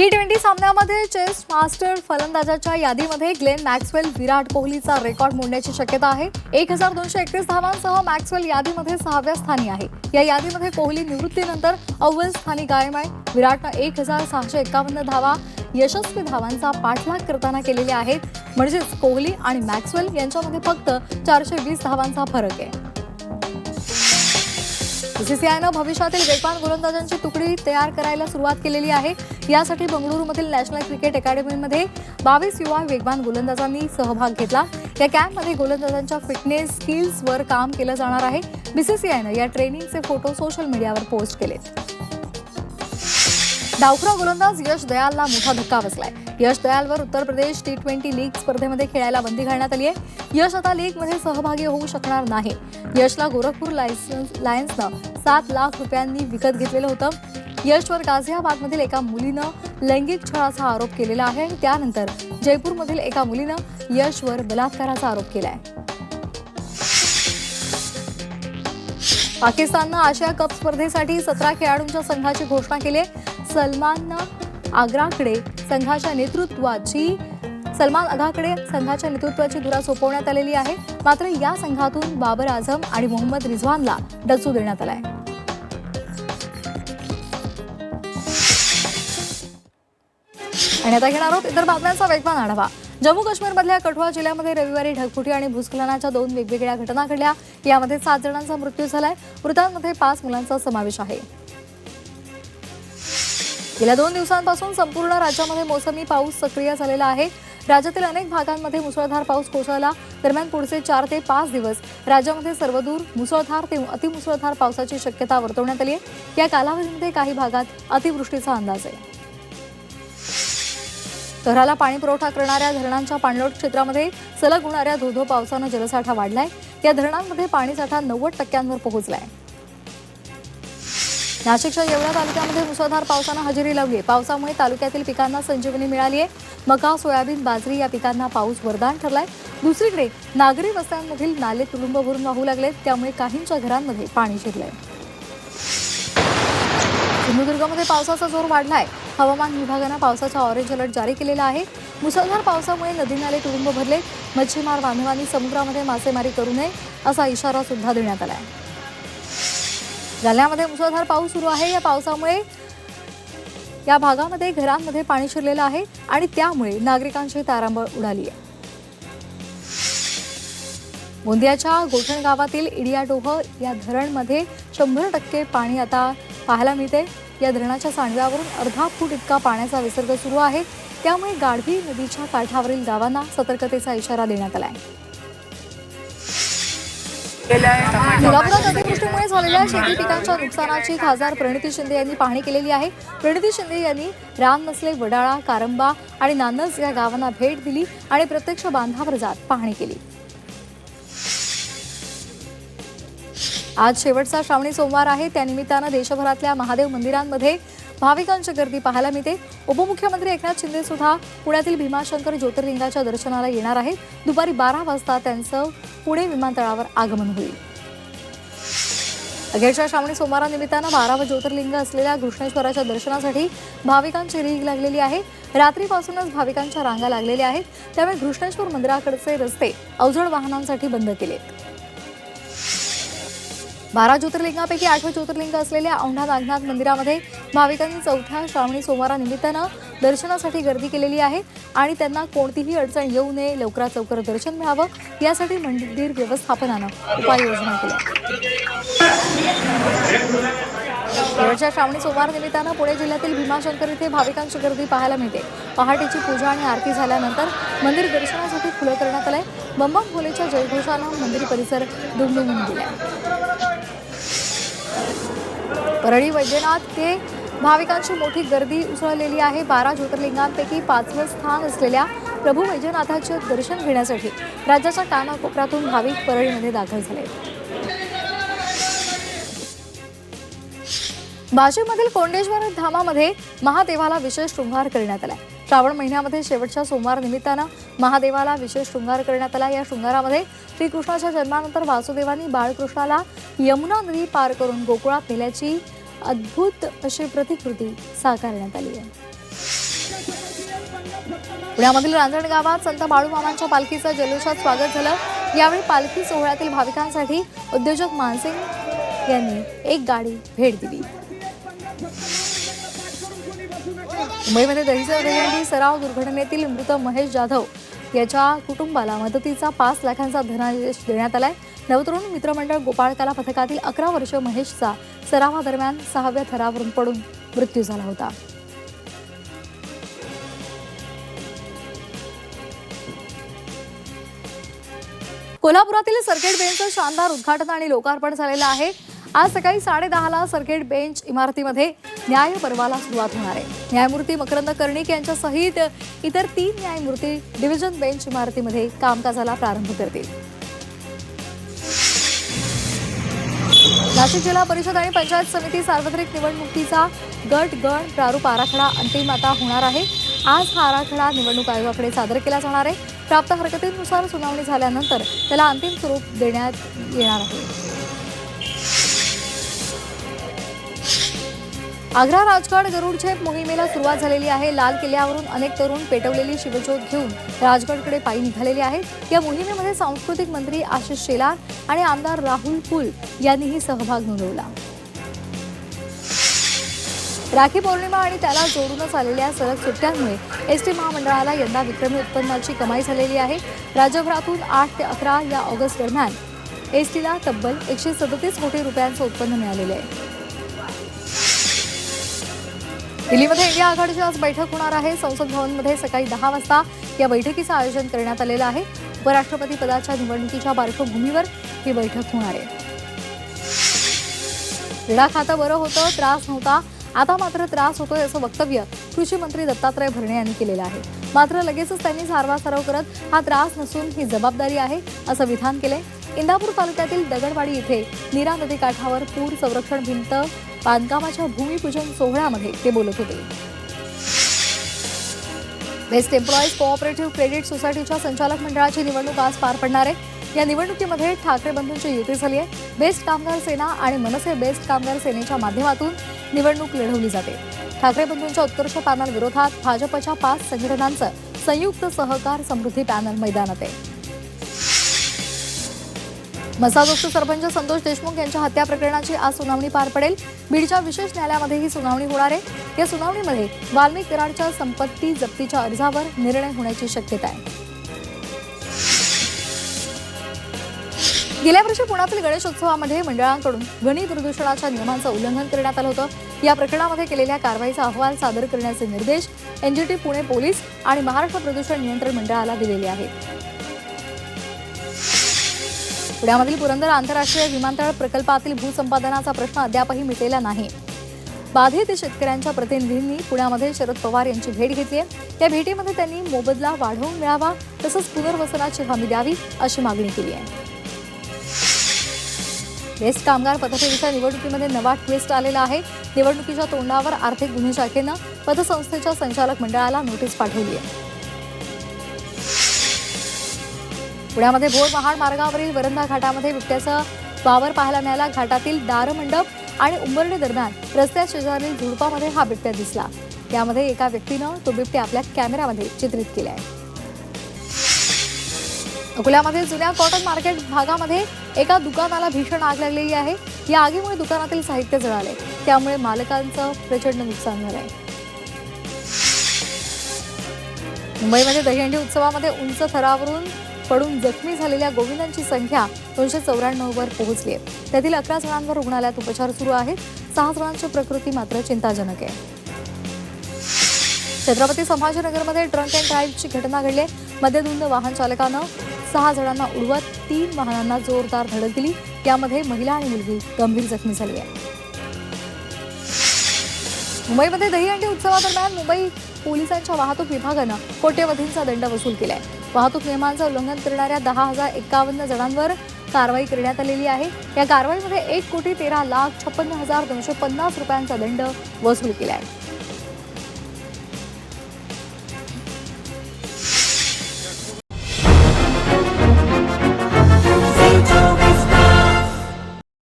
T twenty सामन्यामध्ये chase master फलंदाजाच्या यादीमध्ये ग्लेन मॅक्सवेल विराट कोहलीचा रेकॉर्ड मोडण्याची शक्यता आहे. एक हजार दोनशे एकतीस धावांसह मॅक्सवेल यादीमध्ये सहाव्या स्थानी आहे. या यादीमध्ये कोहली निवृत्तीनंतर अव्वल स्थानी कायम आहे. विराटनं एक हजार सहाशे एकावन्न धावा यशस्वी धावांचा पाठलाग करताना केलेल्या आहेत. म्हणजेच कोहली आणि मॅक्सवेल यांच्यामध्ये फक्त चारशे वीस धावांचा फरक आहे. बीसीसीआयनं भविष्यातील वेगवान गोलंदाजांची तुकडी तयार करायला सुरुवात केलेली आहे. यासाठी बंगळुरूमधील नॅशनल क्रिकेट अकॅडमीमध्ये बावीस युवा वेगवान गोलंदाजांनी सहभाग घेतला. या कॅम्पमध्ये गोलंदाजांच्या फिटनेस स्किल्सवर काम केलं जाणार आहे. बीसीसीआयनं या ट्रेनिंगचे फोटो सोशल मीडियावर पोस्ट केले डावखुरा गोलंदाज यश दयालला मोठा धक्का बसलाय. यश दयालवर Uttar Pradesh T twenty league स्पर्धेमध्ये खेळायला बंदी घालण्यात आली आहे. यश आता लीगमध्ये सहभागी होऊ शकणार नाही. यशला गोरखपूर लायसन्स लायन्सनं सात लाख रुपयांनी विकत घेतलेलं होतं. यशवर गाझियाबादमधील एका मुलीनं लैंगिक छळाचा आरोप केलेला आहे. आणि त्यानंतर जयपूरमधील एका मुलीनं यशवर बलात्काराचा आरोप केला आहे पाकिस्ताननं आशिया कप स्पर्धेसाठी सतरा खेळाडूंच्या संघाची घोषणा केली सलमाननं आग्राकडे संघाच्या नेतृत्वाची सलमान अगाकडे संघाच्या नेतृत्वाची धुरा सोपवण्यात आलेली आहे. मात्र या संघातून बाबर आझम आणि मोहम्मद रिझवानला डचू देण्यात आलाय. आणि आता घेणार आहोत इतर बातम्यांचा वेगवान आढावा. जम्मू काश्मीरमधल्या कठुआ जिल्ह्यामध्ये रविवारी ढगफुटी आणि भूस्खलनाच्या दोन वेगवेगळ्या घटना घडल्या. यामध्ये सात जणांचा मृत्यू झालाय. मृतांमध्ये पाच मुलांचा समावेश आहे. गेल्या दोन दिवसांपासून संपूर्ण राज्यामध्ये मोसमी पाऊस सक्रिय झालेला आहे. राज्यातील अनेक भागांमध्ये मुसळधार पाऊस कोसळला. दरम्यान पुढचे चार ते पाच दिवस राज्यामध्ये सर्वदूर मुसळधार ते अतिमुसळधार पावसाची शक्यता वर्तवण्यात आली आहे. या कालावधीमध्ये काही भागात अतिवृष्टीचा अंदाज आहे. शहराला पाणी पुरवठा करणाऱ्या धरणांच्या पाणलोट क्षेत्रामध्ये सलग होणाऱ्या धोधो पावसानं जलसाठा वाढलाय. या धरणांमध्ये पाणीसाठा नव्वद टक्क्यांवर पोहोचलाय. नाशिकच्या येवला तालुक्यामध्ये मुसळधार पावसानं हजेरी लावली. आहे पावसामुळे तालुक्यातील पिकांना संजीवनी मिळाली आहे. मका सोयाबीन बाजरी या पिकांना पाऊस वरदान ठरलाय. दुसरीकडे नागरी वस्त्यांमधील नाले तुडुंब भरून वाहू लागलेत. त्यामुळे काहींच्या घरांमध्ये पाणी शिरलंय. सिंधुदुर्गमध्ये पावसाचा जोर वाढलाय. हवामान विभागानं पावसाचा ऑरेंज अलर्ट जारी केलेला आहे. मुसळधार पावसामुळे नदी नाले तुडुंब भरले मच्छीमार बांधवांनी समुद्रामध्ये मासेमारी करू नये असा इशारा सुद्धा देण्यात आला आहे जालन्यामध्ये मुसळधार पाऊस सुरू आहे. या पावसामुळे या भागामध्ये घरांमध्ये पाणी शिरलेलं आहे आणि त्यामुळे नागरिकांची तारांबळ उडाली आहे. गोंदियाच्या गोठण गावातील इडियाडोह या धरणमध्ये शंभर टक्के पाणी आता पाहायला मिळते. या धरणाच्या सांडव्यावरून अर्धा फूट इतका पाण्याचा विसर्ग सुरू आहे. त्यामुळे गाढवी नदीच्या काठावरील गावांना सतर्कतेचा इशारा देण्यात आला आहे. कोल्हापुरात अतिवृष्टीमुळे झालेल्या शेती पिकांच्या नुकसानाची खासदार प्रणिती शिंदे यांनी पाहणी केलेली आहे. प्रणिती शिंदे यांनी राम नसले वडाळा कारंबा आणि नानस या गावांना भेट दिली आणि प्रत्यक्ष बांधावर जात पाहणी केली. आज शेवटचा श्रावणी सोमवार आहे. त्यानिमित्तानं देशभरातल्या महादेव मंदिरांमध्ये भाविकांची गर्दी पाहायला मिळते. उपमुख्यमंत्री एकनाथ शिंदे सुद्धा पुण्यातील भीमाशंकर ज्योतिर्लिंगाच्या दर्शनाला येणार आहेत. दुपारी बारा वाजता त्यांचं पुणे विमानतळावर आगमन होईल. अखेरच्या श्रावणी सोमवारानिमित्तानं बारावं ज्योतिर्लिंग असलेल्या घृष्णेश्वराच्या दर्शनासाठी भाविकांची रीग लागलेली आहे. रात्रीपासूनच भाविकांच्या रांगा लागलेल्या आहेत. त्यामुळे घृष्णेश्वर मंदिराकडचे रस्ते अवजड वाहनांसाठी बंद केलेत. बारा ज्योतिर्लिंगापैकी आठवं ज्योतिर्लिंग असलेल्या औंढा नागनाथ मंदिरामध्ये भाविकांनी चौथ्या श्रावणी सोमवारानिमित्तानं दर्शनासाठी गर्दी केलेली आहे आणि त्यांना कोणतीही अडचण येऊ नये लवकरात लवकर दर्शन मिळावं यासाठी मंदिर व्यवस्थापनानं उपाययोजना केल्या. शेवटच्या श्रावणी सोमवार निमित्तानं पुणे जिल्ह्यातील भीमाशंकर इथे भाविकांची गर्दी पाहायला मिळते. पहाटेची पूजा आणि आरती झाल्यानंतर मंदिर दर्शनासाठी खुलं करण्यात आलंय. बंबम भोलेच्या जयघोषानं मंदिर परिसर दुमदुमून गेला परळी वैद्यनाथ ते भाविकांची मोठी गर्दी उसळलेली आहे. बारा ज्योतिर्लिंगांपैकी पाचवं स्थान असलेल्या प्रभू वैद्यनाथाचे दर्शन घेण्यासाठी राज्याच्या कानाकोपऱ्यातून भाविक परळीमध्ये दाखल झाले. भाषेमधील कोंडेश्वर धामामध्ये महादेवाला विशेष शृंगार करण्यात आलाय. श्रावण महिन्यामध्ये शेवटच्या सोमवार निमित्तानं महादेवाला विशेष शृंगार करण्यात आला. या शृंगारामध्ये श्रीकृष्णाच्या जन्मानंतर वासुदेवांनी बाळकृष्णाला यमुना नदी पार करून गोकुळात नेल्याची अद्भुत अशी प्रतिकृती साकारण्यात आली आहे. पुण्यामधील रांजण गावात संत बाळूमामांच्या पालखीचं जल्लोषात स्वागत झालं. यावेळी पालखी सोहळ्यातील भाविकांसाठी उद्योजक मानसिंग यांनी एक गाडी भेट दिली. मुंबईमध्ये दहीसर दहीहंडी सराव दुर्घटनेतील मृत महेश जाधव याच्या कुटुंबाला मदतीचा पाच लाखांचा धनादेश देण्यात आलाय. नवतरुण मित्रमंडळ गोपाळकाला पथकातील अकरा वर्ष महेशचा सरावादरम्यान सहाव्या थरावरून पडून मृत्यू झाला होता. कोल्हापुरातील सर्किट बेंचचं शानदार उद्घाटन आणि लोकार्पण झालेलं आहे. आज सकाळी साडेदहाला सर्किट बेंच इमारतीमध्ये न्याय पर्वाला सुरुवात होणार आहे. न्यायमूर्ती मकरंद कर्णिक यांच्या सहित इतर तीन न्यायमूर्ती डिव्हिजन बेंच इमारतीमध्ये कामकाजाला प्रारंभ करतील. नाशिक जिल्हा परिषद आणि पंचायत समिती सार्वत्रिक निवडणुकीचा गट गण प्रारूप आराखडा अंतिम आता होणार आहे. आज हा आराखडा निवडणूक आयोगाकडे सादर केला जाणार आहे. प्राप्त हरकतींनुसार सुनावणी झाल्यानंतर त्याला अंतिम स्वरूप देण्यात येणार आहे. आग्रा राजगड गरुडछेप मोहिमेला सुरुवात झालेली आहे. लाल किल्ल्यावरून अनेक तरुण पेटवलेली शिवज्योत घेऊन राजगडकडे पायी निघालेले आहेत. या मोहिमेमध्ये सांस्कृतिक मंत्री आशिष शेलार आणि आमदार राहुल कुल यांनीही सहभाग नोंदवला. राखी पौर्णिमा आणि त्याला जोडूनच आलेल्या सलग सुट्ट्यांमुळे एस टी महामंडळाला यंदा विक्रमी उत्पन्नाची कमाई झालेली आहे. राज्यभरातून आठ ते अकरा या ऑगस्ट दरम्यान एस टीला तब्बल एकशे सदतीस कोटी रुपयांचं उत्पन्न मिळालेले आहे. दिल्लीमध्ये इंडिया आघाडीची आज बैठक होणार आहे. संसद भवनमध्ये सकाळी दहा वाजता या बैठकीचं आयोजन करण्यात आलेलं आहे. उपराष्ट्रपती पदाच्या निवडणुकीच्या पार्श्वभूमीवर ही बैठक होणार आहे. लडाख खातं बरं होतं त्रास नव्हता. आता मात्र त्रास होतोय असं वक्तव्य कृषी मंत्री दत्तात्रय भरणे यांनी केलेलं आहे. मात्र लगेचच त्यांनी सारवासारव करत हा त्रास नसून ही जबाबदारी आहे असं विधान केलंय. इंदापूर तालुक्यातील दगडवाडी इथे नीरा नदी काठावर पूर संरक्षण भिंत बांधकामाच्या भूमिपूजन सोहळ्यामध्ये ते बोलत होते. बेस्ट एम्प्लॉईज कोऑपरेटिव्ह क्रेडिट सोसायटीच्या संचालक मंडळाची निवडणूक आज पार पडणार आहे. या निवडणुकीमध्ये ठाकरे बंधूंची युती झाली आहे. बेस्ट कामगार सेना आणि मनसे बेस्ट कामगार सेनेच्या माध्यमातून निवडणूक लढवली जाते. ठाकरे बंधूंच्या उत्कर्ष पॅनल विरोधात भाजपच्या पाच संघटनांचं संयुक्त सहकार समृद्धी पॅनल मैदानात आहे. मसाजोगचे सरपंच संतोष देशमुख यांच्या हत्या प्रकरणाची आज सुनावणी पार पडेल. बीडच्या विशेष न्यायालयामध्ये ही सुनावणी होणार आहे. या सुनावणीमध्ये वाल्मिक कराडच्या संपत्ती जप्तीच्या अर्जावर निर्णय होण्याची शक्यता आहे. गेल्या वर्षी पुण्यातील गणेशोत्सवामध्ये मंडळांकडून ध्वनी प्रदूषणाच्या नियमांचं उल्लंघन करण्यात आलं होतं. या प्रकरणामध्ये केलेल्या कारवाईचा अहवाल सादर करण्याचे निर्देश एनजीटी पुणे पोलीस आणि महाराष्ट्र प्रदूषण नियंत्रण मंडळाला दिलेले आहेत. पुण्यामधील पुरंदर आंतरराष्ट्रीय विमानतळ प्रकल्पातील भूसंपादनाचा प्रश्न अद्यापही मिटलेला नाही. बाधित शेतकऱ्यांच्या प्रतिनिधींनी पुण्यामध्ये शरद पवार यांची भेट घेतली आहे. या भेटीमध्ये त्यांनी मोबदला वाढवून मिळावा तसंच पुनर्वसनाची हमी द्यावी अशी मागणी केली आहे. बेस्ट कामगार पतफेरीच्या निवडणुकीमध्ये नवा ट्विस्ट आलेला आहे. निवडणुकीच्या तोंडावर आर्थिक गुन्हे शाखेनं पतसंस्थेच्या संचालक मंडळाला नोटीस पाठवली आहे. पुण्यामध्ये भोर महाड मार्गावरील वरंदा घाटामध्ये बिबट्याचा वावर पाहायला मिळाला. घाटातील दारमंडप आणि उंबर्डे दरम्यान रस्त्या शेजारील झुडपामध्ये हा बिबट्या दिसला. यामध्ये एका व्यक्तीनं तो बिबट्या आपल्या कॅमेऱ्यामध्ये चित्रित केला आहे अकोल्यामध्ये जुन्या कॉटन मार्केट भागामध्ये एका दुकानाला भीषण आग लागलेली आहे. या आगीमुळे दुकानातील साहित्य जळाले त्यामुळे मालकांचं प्रचंड नुकसान झालंय. मुंबईमध्ये दहीहंडी उत्सवामध्ये उंच थरावरून पडून जखमी झालेल्या गोविंदांची संख्या दोनशे चौऱ्याण्णव वर पोहोचली आहे. त्यातील अकरा जणांवर रुग्णालयात उपचार सुरू आहेत. सहा जणांची प्रकृती मात्र चिंताजनक आहे. छत्रपती संभाजीनगरमध्ये ड्रंक अँड ड्राईव्हची घटना घडली मध्यधुंद वाहन चालकानं सहा जणांना उडवत तीन वाहनांना जोरदार धडक दिली. यामध्ये महिला आणि मुलगी गंभीर जखमी झाली आहे. मुंबईमध्ये दहीहंडी उत्सवादरम्यान मुंबई पोलिसांच्या वाहतूक विभागानं कोट्यवधींचा दंड वसूल केलाय. वाहतूक नियमांचं उल्लंघन करणाऱ्या दहा हजार एकावन्न जणांवर कारवाई करण्यात आलेली आहे. या कारवाईमध्ये एक कोटी तेरा लाख छप्पन्न हजार दोनशे पन्नास रुपयांचा दंड वसूल केला आहे.